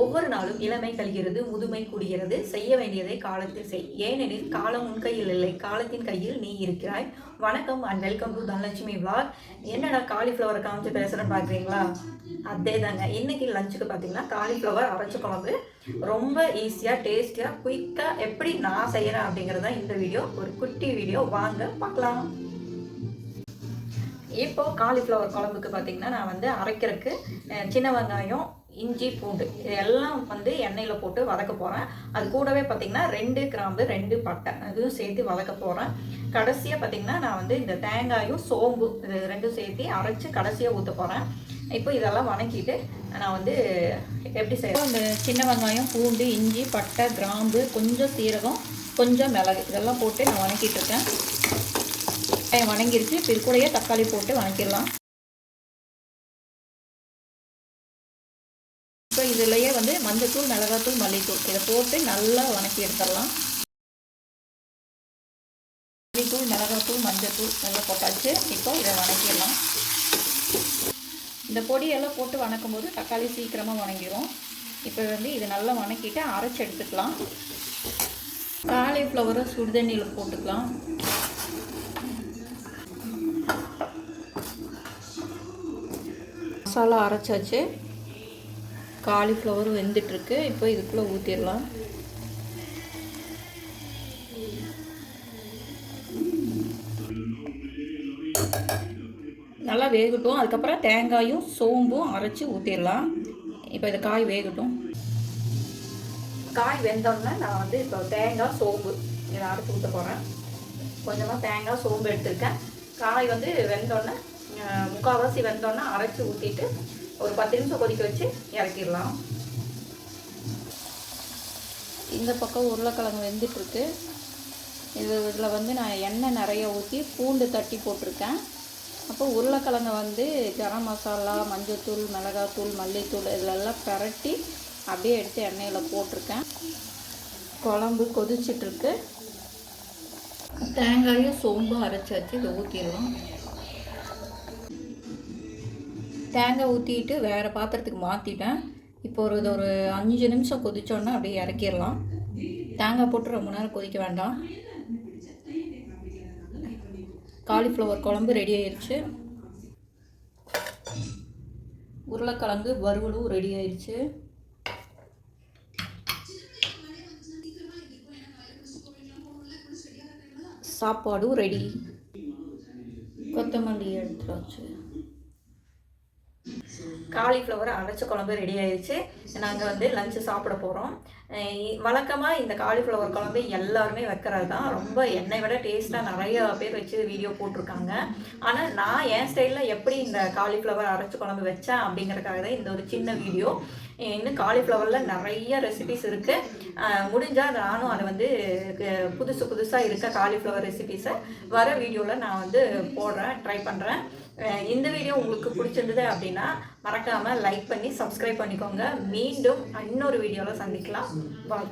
ஒவ்வொரு நாளும் இளமை கழிகிறது முதுமை கூடுகிறது. செய்ய வேண்டியதை காலத்தில் செய். ஏனெனில் காலம் உன் கையில் இல்லை. காலத்தின் கையில் நீ இருக்கிறாய். வணக்கம் and welcome to Dhanalakshmi vlog. என்னடா காலிஃப்ளவரை காமிச்சு பேசுகிறேன்னு பார்க்குறீங்களா அதே தாங்க இன்னைக்கு லஞ்சுக்கு பார்த்தீங்கன்னா காலிஃப்ளவர் அரைச்ச குழம்பு. ரொம்ப ஈஸியாக டேஸ்டியாக குயிக்காக எப்படி நான் செய்கிறேன் அப்படிங்கிறது தான் இந்த வீடியோ ஒரு குட்டி வீடியோ வாங்க பார்க்கலாம். இப்போது காலிஃப்ளவர் குழம்புக்கு பார்த்தீங்கன்னா நான் வந்து அரைக்கிறதுக்கு சின்ன வெங்காயம் இஞ்சி பூண்டு இது எல்லாம் வந்து எண்ணெயில் போட்டு வதக்க போகிறேன் அது கூடவே பார்த்தீங்கன்னா ரெண்டு கிராம்பு ரெண்டு பட்டை. அதுவும் சேர்த்து வதக்க போகிறேன் கடைசியாக பார்த்தீங்கன்னா நான் வந்து இந்த தேங்காயும் சோம்பு இது ரெண்டும் சேர்த்து அரைச்சி கடைசியாக ஊற்ற போகிறேன் இப்போ இதெல்லாம் வணக்கிட்டு நான் வந்து எப்படி செய்யறோம் இந்த சின்ன வெங்காயம் பூண்டு இஞ்சி பட்டை கிராம்பு கொஞ்சம் சீரகம் கொஞ்சம் மிளகு இதெல்லாம் போட்டு நான் வணக்கிட்டு இருக்கேன். வெங்காயம் வணங்கிருச்சு தக்காளி போட்டு வணக்கிடலாம். இதுலேயே வந்து மஞ்சத்தூள் மிளகாத்தூள் மல்லித்தூள் இதை போட்டு நல்லா வணக்கி எடுத்துடலாம். மல்லித்தூள் மிளகாத்தூள் மஞ்சத்தூள் நல்லா போட்டாச்சு. இப்போ இதை வணக்கிடலாம். இந்த பொடியெல்லாம் போட்டு வணக்கும் போது தக்காளி சீக்கிரமாக வணங்கிடும் இப்போ வந்து இதை நல்லா வணக்கிட்டு அரைச்சி எடுத்துக்கலாம். காலிஃப்ளவரை சுடுதண்ணியில் போட்டுக்கலாம். மசாலா அரைச்சாச்சு. காலிஃப்ளவர் வெந்துட்டுருக்கு. இப்போ இதுக்குள்ளே ஊற்றிடலாம் நல்லா வேகட்டும். அதுக்கப்புறம் தேங்காயும் சோம்பும் அரைச்சி ஊற்றிடலாம் இப்போ இது காய் வேகட்டும். காய் வெந்தோடனே நான் வந்து இப்போ தேங்காய் சோம்பு இதை அரைச்சி ஊற்ற போகிறேன் கொஞ்சமாக தேங்காய் சோம்பு எடுத்துருக்கேன். காய் வந்து வெந்தோடனே முக்கால்வாசி வெந்தோடனே அரைச்சி ஊற்றிட்டு ஒரு பத்து நிமிஷம் கொதிக்க வச்சு இறக்கிடலாம். இந்த பக்கம் உருளைக்கிழங்கு வெந்துட்டுருக்கு. இது இதில் வந்து நான் எண்ணெய் நிறைய ஊற்றி பூண்டு தட்டி போட்டிருக்கேன். அப்போ உருளைக்கிழங்கை வந்து கரம் மசாலா மஞ்சத்தூள் மிளகாத்தூள் மல்லித்தூள் இதிலெல்லாம் பிரட்டி அப்படியே எடுத்து எண்ணெயில் போட்டிருக்கேன். குழம்பு கொதிச்சிட்ருக்கு தேங்காயும் சோம்பு அரைச்சி வச்சு இதை ஊற்றிடலாம் தேங்காய் ஊற்றிட்டு வேறு பாத்திரத்துக்கு மாற்றிட்டேன் இப்போ ஒரு இது ஒரு அஞ்சு நிமிஷம் கொதிச்சோன்னா அப்படியே இறக்கிடலாம். தேங்காய் போட்டு ரொம்ப நேரம் கொதிக்க வேண்டாம். காலிஃப்ளவர் குழம்பு ரெடி ஆயிடுச்சு உருளைக்கிழங்கு வறுவலும் ரெடி ஆயிடுச்சு சாப்பாடும் ரெடி கொத்தமல்லி எடுத்துட்டு காலிஃப்ளவர் அரைச்ச குழம்பு ரெடி ஆயிடுச்சு நாங்கள் வந்து லஞ்சு சாப்பிட போகிறோம் வழக்கமாக இந்த காலிஃப்ளவர் குழம்பு எல்லாருமே வைக்கிறது தான். ரொம்ப என்னை விட டேஸ்ட்டாக நிறைய பேர் வச்சு வீடியோ போட்டிருக்காங்க. ஆனால் நான் என் ஸ்டைலில் எப்படி இந்த காலிஃப்ளவர் அரைச்ச குழம்பு வச்சேன் அப்படிங்கிறதுக்காக தான் இந்த ஒரு சின்ன வீடியோ இன்னும் காலிஃப்ளவரில் நிறைய ரெசிபிஸ் இருக்குது முடிஞ்சால் நானும் அதை வந்து புதுசு புதுசாக இருக்க காலிஃப்ளவர் ரெசிபிஸை வர வீடியோவில் நான் வந்து போடுறேன் ட்ரை பண்ணுறேன் இந்த வீடியோ உங்களுக்கு பிடிச்சிருந்தது அப்படின்னா மறக்காமல் லைக் பண்ணி சப்ஸ்கிரைப் பண்ணிக்கோங்க. மீண்டும் இன்னொரு வீடியோவில் சந்திக்கலாம். பாய்